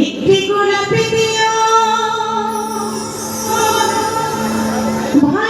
একটি গোলাপি দিও ভালোবাসার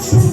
Let's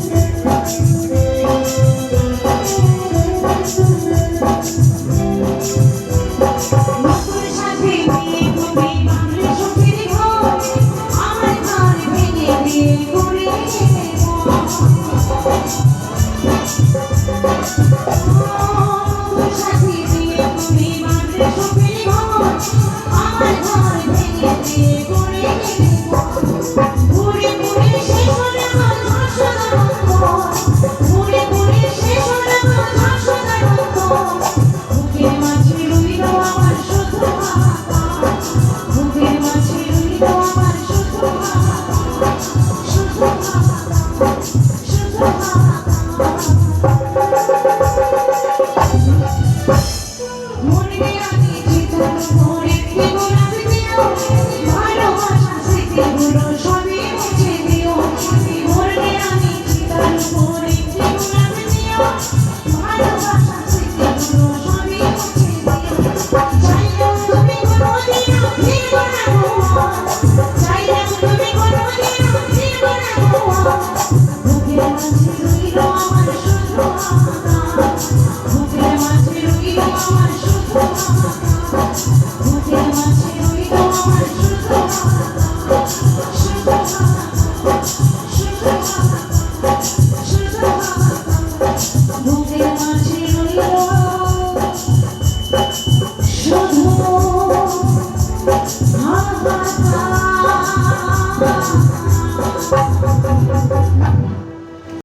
Ha ha ha